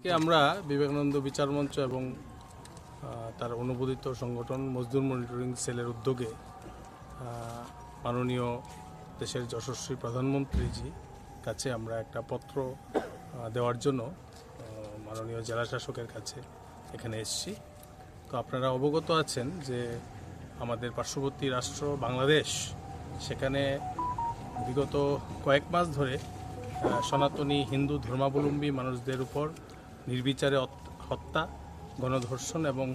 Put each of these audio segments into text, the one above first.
আজকে আমরা বিবেকানন্দ বিচার মঞ্চ এবং তার অনুমোদিত সংগঠন মজদুর মনিটরিং সেলের উদ্যোগে মাননীয় দেশের যশস্বী প্রধানমন্ত্রীজি কাছে আমরা একটা পত্র দেওয়ার জন্য মাননীয় জেলা শাসকের কাছে এখানে এসেছি। তো আপনারা অবগত আছেন যে আমাদের পার্শ্ববর্তী রাষ্ট্র বাংলাদেশ সেখানে বিগত কয়েক মাস ধরে সনাতনী হিন্দু ধর্মাবলম্বী মানুষদের উপর নির্বিচারে হত- হত্যা, গণধর্ষণ এবং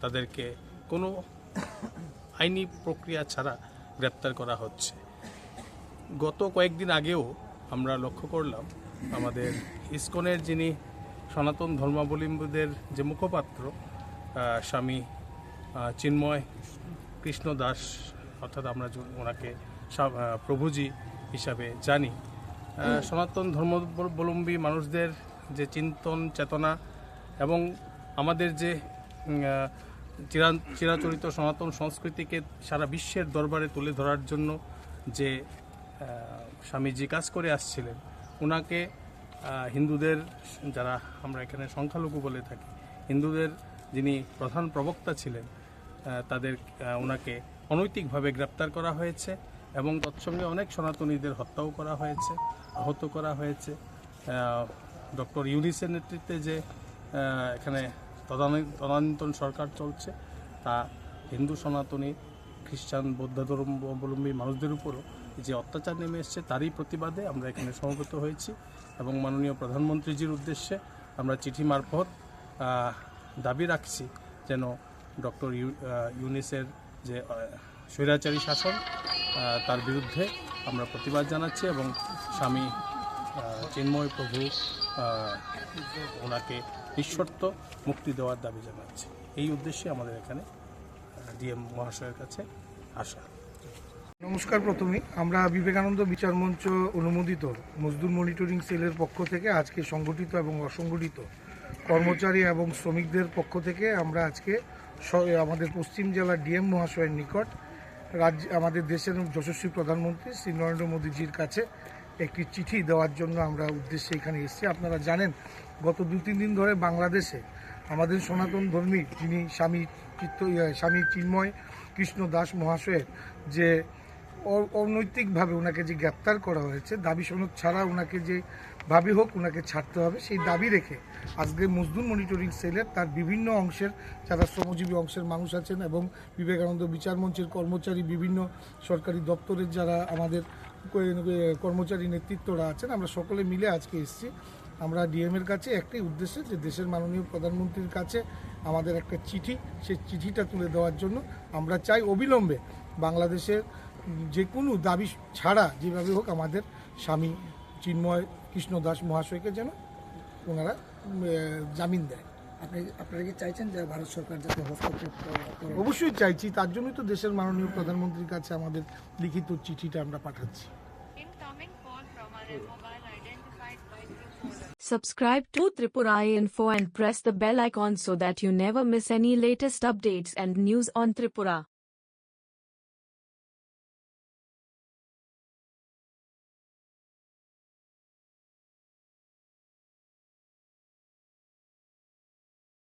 তাদেরকে কোনো আইনি প্রক্রিয়া ছাড়া গ্রেপ্তার করা হচ্ছে। গত কয়েকদিন আগেও আমরা লক্ষ্য করলাম, আমাদের ইসকনের যিনি সনাতন ধর্মাবলম্বীদের যে মুখপাত্র স্বামী চিন্ময় কৃষ্ণ দাস, অর্থাৎ আমরা ওনাকে প্রভুজি হিসাবে জানি সনাতন ধর্মাবলম্বী মানুষদের যে চিন্তন চেতনা এবং আমাদের যে চিরা- চিরাচরিত সনাতন সংস্কৃতিকে সারা বিশ্বের দরবারে তুলে ধরার জন্য যে স্বামীজি কাজ করে আসছিলেন ওনাকে হিন্দুদের, যারা আমরা এখানে সংখ্যালঘু বলে থাকি, হিন্দুদের যিনি প্রধান প্রবক্তা ছিলেন তাদের ওনাকে অনৈতিকভাবে গ্রেপ্তার করা হয়েছে এবং তৎসঙ্গে অনেক সনাতনীদের হত্যাও করা হয়েছে, আহত করা হয়েছে। ডক্টর ইউনিসের নেতৃত্বে যে এখানে তদানী- তদানীন্তন সরকার চলছে, তা হিন্দু, সনাতনী, খ্রিস্টান, বৌদ্ধ ধর্মাবলম্বী মানুষদের উপরও যে অত্যাচার নেমে এসছে, তারই প্রতিবাদে আমরা এখানে সমবেত হয়েছি এবং মাননীয় প্রধানমন্ত্রীজির উদ্দেশ্যে আমরা চিঠি মারফত দাবি রাখছি যেন ডক্টর ইউনিসের যে স্বৈরাচারী শাসন তার বিরুদ্ধে আমরা প্রতিবাদ জানাচ্ছি এবং স্বামী চিন্ময় প্রভু ওনাকে নিঃশর্ত মুক্তি দেওয়ার দাবি জানাচ্ছি। এই উদ্দেশ্যে আমাদের এখানে ডিএম মহাশয়ের কাছে আসা। নমস্কার প্রথমে। আমরা বিবেকানন্দ বিচার মঞ্চ অনুমোদিত মজদুর মনিটরিং সেলের পক্ষ থেকে আজকে সংগঠিত এবং অসংগঠিত কর্মচারী এবং শ্রমিকদের পক্ষ থেকে আমরা আজকে আমাদের পশ্চিম জেলার ডিএম মহাশয়ের নিকট রাজ্য আমাদের দেশের যশস্বী প্রধানমন্ত্রী শ্রী নরেন্দ্র মোদীজির কাছে একটি চিঠি দেওয়ার জন্য আমরা উদ্দেশ্যে এখানে এসেছি। আপনারা জানেন গত দু তিন দিন ধরে বাংলাদেশে আমাদের সনাতন ধর্মী যিনি স্বামী চিত্ত ইয়ে, স্বামী চিন্ময় কৃষ্ণ দাস মহাশয়ের যে অনৈতিকভাবে ওনাকে যে গ্রেপ্তার করা হয়েছে দাবি সনদ ছাড়া ওনাকে যে ভাবে হোক ওনাকে ছাড়তে হবে সেই দাবি রেখে আজকে মজদুর মনিটরিং সেলের তার বিভিন্ন অংশের যারা শ্রমজীবী অংশের মানুষ আছেন এবং বিবেকানন্দ বিচার মঞ্চের কর্মচারী বিভিন্ন সরকারি দপ্তরের যারা আমাদের কর্মচারী নেতৃত্বরা আছেন, আমরা সকলে মিলে আজকে এসেছি। আমরা ডিএম এর কাছে একটাই উদ্দেশ্যে যে দেশের মাননীয় প্রধানমন্ত্রীর কাছে আমাদের একটা চিঠি, সেই চিঠিটা তুলে দেওয়ার জন্য আমরা চাই অবিলম্বে বাংলাদেশের যে কোনো দাবি ছাড়া যেভাবে হোক আমাদের স্বামী চিন্ময় কৃষ্ণ দাস মহাশয়কে যেন ওনারা জামিন দেয় আপনি আপনারা কি চাইছেন যে ভারত সরকার যাতে হস্তক্ষেপ করে অবশ্যই চাইছি তার জন্যই তো দেশের মাননীয় প্রধানমন্ত্রীর কাছে আমাদের লিখিত চিঠিটা আমরা পাঠাচ্ছি Incoming call from a mobile identified by Truecaller. Subscribe to Tripura Info and press the bell icon so that you never miss any latest updates and news on Tripura.